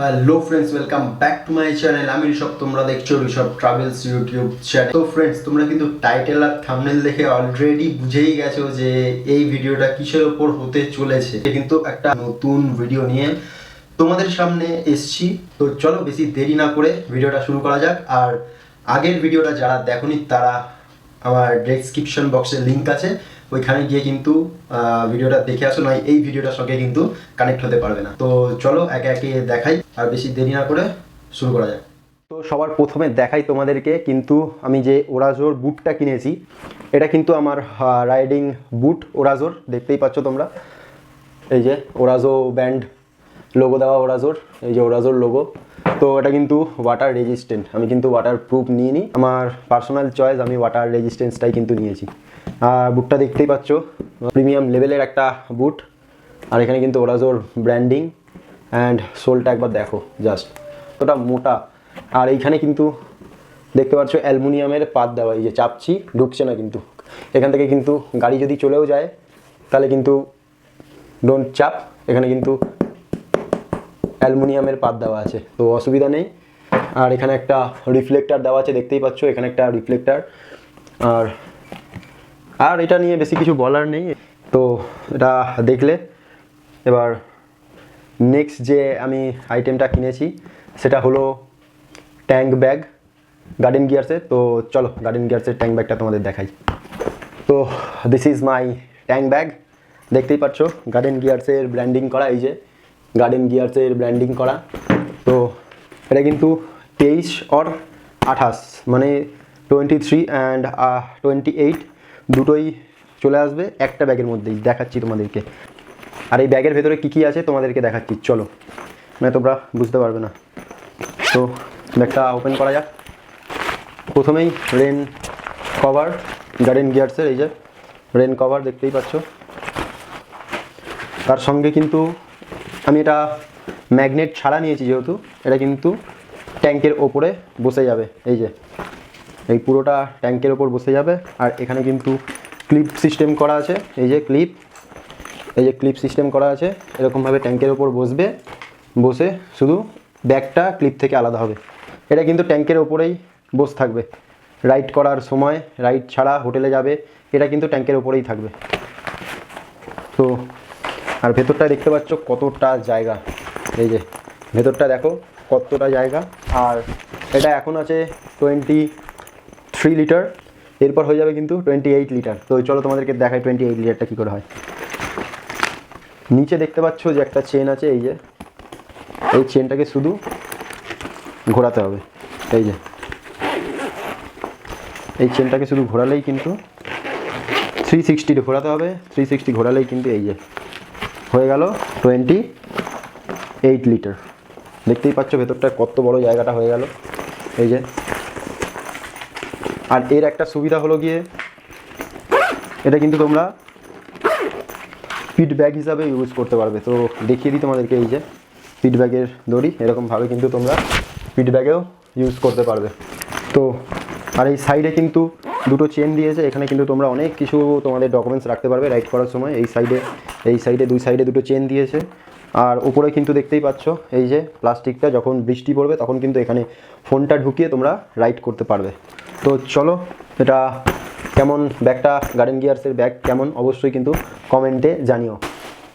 Hello friends welcome back to my channel আমি ঋষভ, তোমরা দেখছ ঋষভ ট্রাভেলস ইউটিউব চ্যানেল তো ফ্রেন্ডস তোমরা কিন্তু টাইটেল আর থাম্বনেল দেখে অলরেডি বুঝেই গেছো যে এই ভিডিওটা কিসের ওপর হতে চলেছে। কিন্তু একটা নতুন ভিডিও নিয়ে তোমাদের সামনে এসছি। তো চলো বেশি দেরি না করে ভিডিওটা শুরু করা যাক। আর আগের ভিডিওটা যারা দেখোনি, তারা আমার ডেসক্রিপশন বক্সে লিংক আছে। ওইখানে গিয়ে কিন্তু ভিডিওটা দেখে আসো, নয়, এই ভিডিওটার সঙ্গে কিন্তু কানেক্ট হতে পারবে না। তো চলো, একে একে দেখাই, আর বেশি দেরি না করে শুরু করা যাক। তো সবার প্রথমে দেখাই তোমাদেরকে, কিন্তু আমি যে ওরাজোর বুটটা কিনেছি, এটা কিন্তু আমার রাইডিং বুট ওরাজোর দেখতেই পাচ্ছ তোমরা। এই যে ওরাজো ব্যান্ড লোগো দেওয়া ওরাজোর এই যে ওরাজোর লোগো তো এটা কিন্তু ওয়াটার রেজিস্ট্যান্ট আমি কিন্তু ওয়াটার প্রুফ নিয়ে নিই আমার পার্সোনাল চয়েস আমি ওয়াটার রেজিস্ট্যান্সটাই কিন্তু নিয়েছি। আর বুটটা দেখতেই পাচ্ছ প্রিমিয়াম লেভেলের একটা বুট আর এখানে কিন্তু ওরাজোর ব্র্যান্ডিং অ্যান্ড সোলটা একবার দেখো জাস্ট ওটা মোটা। আর এইখানে কিন্তু দেখতে পাচ্ছ, অ্যালুমিনিয়ামের পাত দেওয়া, এই যে চাপছি, ঢুকছে না কিন্তু। এখান থেকে কিন্তু গাড়ি যদি চলেও যায়, তাহলে কিন্তু ডোন্ট চাপ এখানে কিন্তু অ্যালুমিনিয়ামের পাত দেওয়া আছে, তো অসুবিধা নেই। আর এখানে একটা রিফ্লেক্টার দেওয়া আছে, দেখতেই পাচ্ছ, এখানে একটা রিফ্লেক্টার আর আর এটা নিয়ে বেশি কিছু বলার নেই। তো এটা দেখলে, এবার নেক্সট যে আমি আইটেমটা কিনেছি, সেটা হলো ট্যাঙ্ক ব্যাগ গার্ডেন গিয়ার্সের তো চলো গার্ডেন গিয়ার্সের ট্যাঙ্ক ব্যাগটা তোমাদের দেখাই। তো this is my tank bag দেখতেই পাচ্ছ গার্ডেন গিয়ার্সের ব্র্যান্ডিং করা এই যে। গার্ডেন গিয়ার্সের ব্র্যান্ডিং করা। তো এটা কিন্তু তেইশ অর আঠাশ মানে twenty three and twenty eight দুটোই চলে আসবে একটা ব্যাগের মধ্যেই। দেখাচ্ছি তোমাদেরকে। আর এই ব্যাগের ভেতরে কী কী আছে তোমাদেরকে দেখাচ্ছি। চলো। মানে তোমরা বুঝতে পারবে না। তো ব্যাগটা ওপেন করা যাক। প্রথমেই রেন কভার গার্ডেন গিয়ার্সের এই যে রেন কভার দেখতেই পাচ্ছ। তার সঙ্গে কিন্তু আমি এটা ম্যাগনেট ছাড়া নিয়েছি যেহেতু, এটা কিন্তু ট্যাঙ্কের ওপরে বসে যাবে। এই যে, এই পুরোটা ট্যাঙ্কের ওপর বসে যাবে। আর এখানে কিন্তু ক্লিপ সিস্টেম করা আছে। এই যে ক্লিপ এই যে ক্লিপ সিস্টেম করা আছে। এরকমভাবে ট্যাঙ্কের ওপর বসবে। বসে শুধু ব্যাগটা ক্লিপ থেকে আলাদা হবে। এটা কিন্তু ট্যাঙ্কের ওপরেই বসে থাকবে। রাইড করার সময় রাইড ছাড়া হোটেলে যাবে। এটা কিন্তু ট্যাঙ্কের ওপরেই থাকবে। তো আর ভেতরটা দেখতে পাচ্ছ কতটা জায়গা। এই যে, ভেতরটা দেখো কতটা জায়গা। আর এটা এখন আছে টোয়েন্টি থ্রি লিটার এরপর হয়ে যাবে কিন্তু টোয়েন্টি এইট লিটার তো চলো তোমাদেরকে দেখাই টোয়েন্টি এইট লিটারটা কী করে হয়। নিচে দেখতে পাচ্ছ যে একটা চেন আছে, এই যে। এই চেনটাকে শুধু ঘোরাতে হবে। এই যে। এই চেনটাকে শুধু ঘোরালেই কিন্তু থ্রি সিক্সটি ঘোরাতে হবে। থ্রি সিক্সটি ঘোরালেই কিন্তু এই যে। হয়ে গেল টোয়েন্টি এইট লিটার দেখতেই পাচ্ছ ভেতরটা কত বড় জায়গাটা হয়ে গেল। এই যে। আর এর একটা সুবিধা হলো গিয়ে, এটা কিন্তু তোমরা পিট হিসাবে ইউজ করতে পারবে। তো দেখিয়ে দিই তোমাদেরকে এই যে পিট দড়ি। এরকমভাবে কিন্তু তোমরা পিট ব্যাগেও ইউজ করতে পারবে। তো, আর এই সাইডে কিন্তু দুটো চেন দিয়েছে। এখানে কিন্তু তোমরা অনেক কিছু তোমাদের ডকুমেন্টস রাখতে পারবে রাইড করার সময়। এই সাইডে এই সাইডে দুই সাইডে দুটো চেন দিয়েছে। আর উপরে কিন্তু দেখতেই পাচ্ছ, এই যে প্লাস্টিকটা যখন বৃষ্টি পড়বে, তখন কিন্তু এখানে ফোনটা ঢুকিয়ে তোমরা রাইড করতে পারবে। তো চলো, এটা কেমন ব্যাগটা গার্ডেন গিয়ার্সের ব্যাগ কেমন, অবশ্যই কিন্তু কমেন্টে জানিও।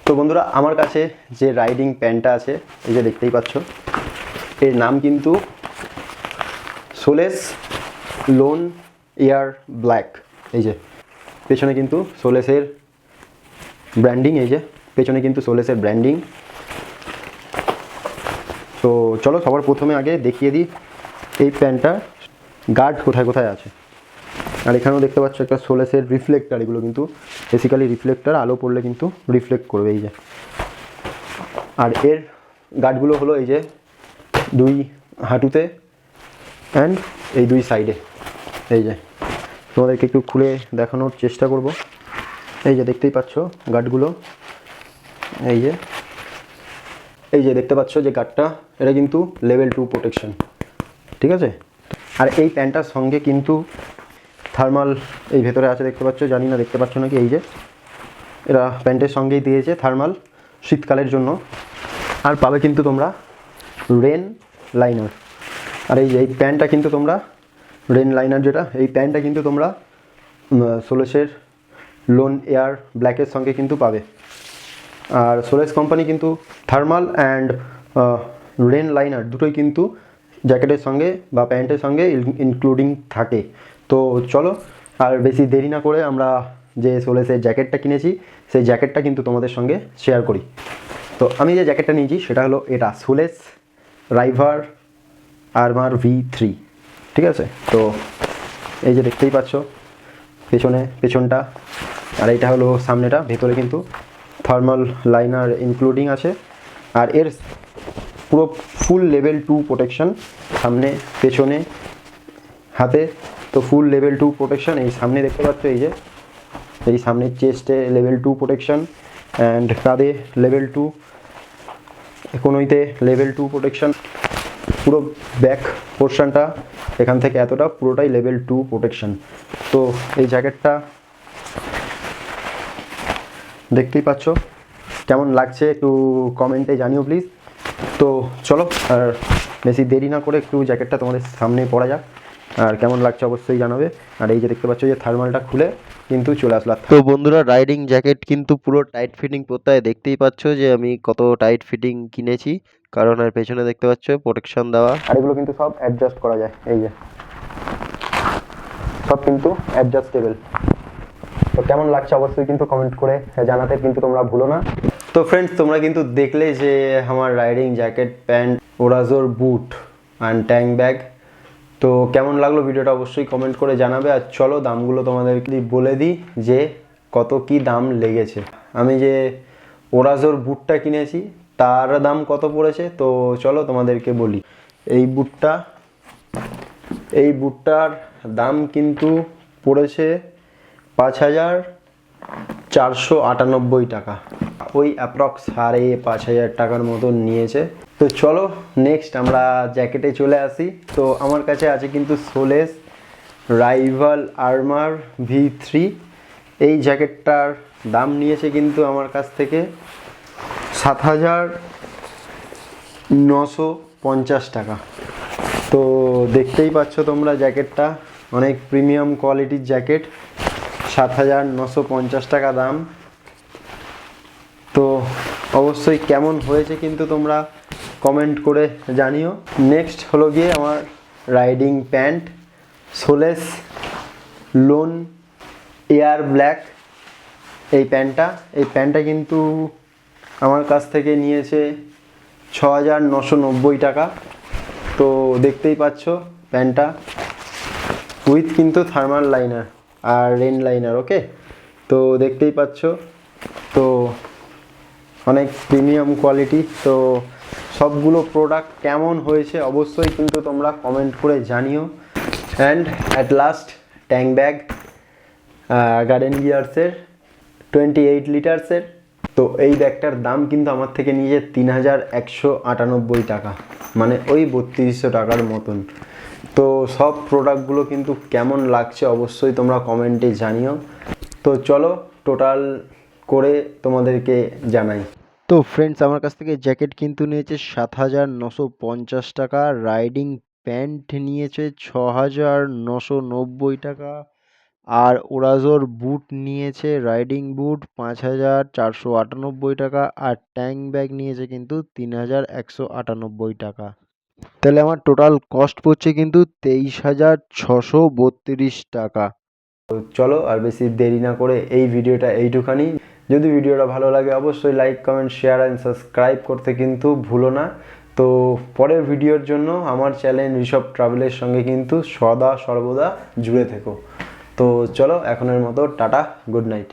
তো বন্ধুরা, আমার কাছে যে রাইডিং প্যান্টটা আছে, এই যে দেখতেই পাচ্ছ, এর নাম কিন্তু সোলেস লোন এয়ার ব্ল্যাক, এই যে। পেছনে কিন্তু সোলেসের ব্র্যান্ডিং এই যে। পেছনে কিন্তু সোলেসের ব্র্যান্ডিং তো চলো সবার প্রথমে আগে দেখিয়ে দিই এই প্যান্টটা গার্ড কোথায় কোথায় আছে। আর এখানেও দেখতে পাচ্ছ একটা সোলেসের রিফ্লেক্টার এগুলো কিন্তু বেসিক্যালি রিফ্লেক্টার আলো পড়লে কিন্তু রিফ্লেক্ট করবে, এই যে। আর এর গার্ডগুলো হলো এই যে দুই হাঁটুতে অ্যান্ড এই দুই সাইডে এই যে, তোমাদেরকে একটু খুলে দেখানোর চেষ্টা করব। এই যে, দেখতেই পাচ্ছ গার্ডগুলো এই যে এই যে, দেখতে পাচ্ছ যে গার্ডটা এটা কিন্তু লেভেল টু প্রোটেকশন ঠিক আছে? আর এই প্যান্টটার সঙ্গে কিন্তু থার্মাল এই ভেতরে আছে, দেখতে পাচ্ছ? জানি না, দেখতে পাচ্ছ নাকি? এই যে, এরা প্যান্টের সঙ্গেই দিয়েছে থার্মাল শীতকালের জন্য। আর পাবে কিন্তু তোমরা রেন লাইনার আর এই যে, এই প্যান্টটা কিন্তু তোমরা রেন লাইনার যেটা, এই প্যান্টটা কিন্তু তোমরা সোলেসের লোন এয়ার ব্ল্যাকের সঙ্গে কিন্তু পাবে। আর সোলেস কোম্পানি কিন্তু থার্মাল অ্যান্ড রেন লাইনার দুটোই কিন্তু জ্যাকেটের সঙ্গে বা প্যান্টের সঙ্গে ইনক্লুডিং থাকে। তো চলো, আর বেশি দেরি না করে আমরা যে সোলেসের জ্যাকেটটা কিনেছি, সেই জ্যাকেটটা কিন্তু তোমাদের সঙ্গে শেয়ার করি। তো আমি যে জ্যাকেটটা নিয়েছি, সেটা হলো এটা, সোলেস রাইভার আরমার ভি থ্রি। ঠিক আছে? তো এই যে দেখতেই পাচ্ছ, পেছনে, পেছনটা, আর এইটা হলো সামনেটা, ভেতরে কিন্তু থার্মাল লাইনার ইনক্লুডিং আছে, আর এর পুরো ফুল লেভেল টু প্রোটেকশন সামনে, পেছনে, হাতে, তো ফুল লেভেল টু প্রোটেকশন এই সামনে দেখতে পাচ্ছ এই যে, এই সামনের চেস্টে লেভেল টু প্রোটেকশন অ্যান্ড কাঁধে লেভেল টু কোনোইতে লেভেল টু প্রোটেকশন পুরো ব্যাক পোর্শনটা এখান থেকে এতটা, পুরোটাই লেভেল টু প্রোটেকশন তো এই জ্যাকেটটা দেখতেই পাচ্ছ। কেমন লাগছে একটু কমেন্টে জানিও প্লিজ তো চলো, আর বেশি দেরি না করে একটু জ্যাকেটটা তোমাদের সামনে পড়া যাক। আর কেমন লাগছে অবশ্যই জানাবে। আর এই যে দেখতে পাচ্ছ যে থার্মালটা খুলে কিন্তু চলে আসলো। তো বন্ধুরা রাইডিং জ্যাকেট কিন্তু পুরো টাইট ফিটিং পরতে হয় দেখতেই পাচ্ছ যে আমি কত টাইট ফিটিং কিনেছি। কারণ আর পেছনে দেখতে পাচ্ছ প্রোটেকশন দেওয়া। আর এগুলো কিন্তু সব অ্যাডজাস্ট করা যায়। এই যে। সব কিন্তু অ্যাডজাস্টেবল তো কেমন লাগছে অবশ্যই কিন্তু কমেন্ট করে জানাতে কিন্তু তোমরা ভুলো না। তো ফ্রেন্ডস তোমরা কিন্তু দেখলে যে আমার রাইডিং জ্যাকেট প্যান্ট ওরাজোর বুট অ্যান্ড ট্যাং ব্যাগ তো কেমন লাগল ভিডিওটা অবশ্যই কমেন্ট করে জানাবে। আর চলো দামগুলো তোমাদেরকে বলে দিই যে কত কি দাম লেগেছে। আমি যে ওরাজোর বুটটা কিনেছি, তার দাম কত পড়েছে? তো চলো তোমাদেরকে বলি। এই বুটটা, এই বুটটার দাম কিন্তু পড়েছে পাঁচ হাজার চারশো আটানব্বই টাকা। ওই অ্যাপ্রক্স সাড়ে পাঁচ হাজার টাকার মতন নিয়েছে। তো চলো নেক্সট আমরা জ্যাকেটে চলে আসি। তো আমার কাছে আছে কিন্তু Solace Rival armour V three এই জ্যাকেটটার দাম নিয়েছে কিন্তু আমার কাছ থেকে সাত হাজার নশো পঞ্চাশ টাকা। তো দেখতেই পাচ্ছ তোমরা জ্যাকেটটা অনেক প্রিমিয়াম কোয়ালিটির জ্যাকেট সাত হাজার নশো পঞ্চাশ টাকা দাম। তো অবশ্যই কেমন হয়েছে কিন্তু তোমরা কমেন্ট করে জানিও। নেক্সট হলো গিয়ে আমার riding pant Solace lone air black এই প্যান্টটা। এই প্যান্টটা কিন্তু আমার কাছ থেকে নিয়েছে ছ হাজার নশো নব্বই টাকা। তো দেখতেই পাচ্ছ প্যান্টটা উইথ কিন্তু থার্মাল লাইনার আর রেন লাইনার ওকে তো দেখতেই পাচ্ছ। তো অনেক প্রিমিয়াম কোয়ালিটি তো সবগুলো প্রোডাক্ট কেমন হয়েছে অবশ্যই কিন্তু তোমরা কমেন্ট করে জানিও। And at last tank bag Guardian গিয়ার্সের twenty eight লিটার্সের তো এই ব্যাগটার দাম কিন্তু আমার থেকে নিয়েছে তিন হাজার একশো আটানব্বই টাকা। মানে ওই বত্রিশশো টাকার মতন। তো সব প্রোডাক্টগুলো কিন্তু কেমন লাগছে অবশ্যই তোমরা কমেন্টে জানিও। তো চলো টোটাল করে তোমাদেরকে জানাই। তো ফ্রেন্ডস আমার কাছ থেকে জ্যাকেট কিন্তু নিয়েছে সাত হাজার নশো পঞ্চাশ টাকা রাইডিং প্যান্ট নিয়েছে ছ হাজার নশো নব্বই টাকা, আর ওরাজোর বুট নিয়েছে রাইডিং বুট পাঁচ হাজার চারশো আটানব্বই টাকা, আর ট্যাঙ্ক ব্যাগ নিয়েছে কিন্তু তিন হাজার একশো আটানব্বই টাকা। তাহলে আমার টোটাল কস্ট পড়ছে কিন্তু তেইশ হাজার ছশো বত্রিশ টাকা। চলো আর বেশি দেরি না করে এই ভিডিওটা এইটুখানি যদি ভিডিওটা ভালো লাগে, অবশ্যই like comment share and subscribe করতে কিন্তু ভুলো না। তো পরের ভিডিওর জন্য আমার চ্যানেল ঋষভ ট্রাভেলের সঙ্গে কিন্তু সদা সর্বদা জুড়ে থেকো। তো চলো, এখনের মতো টাটা গুড নাইট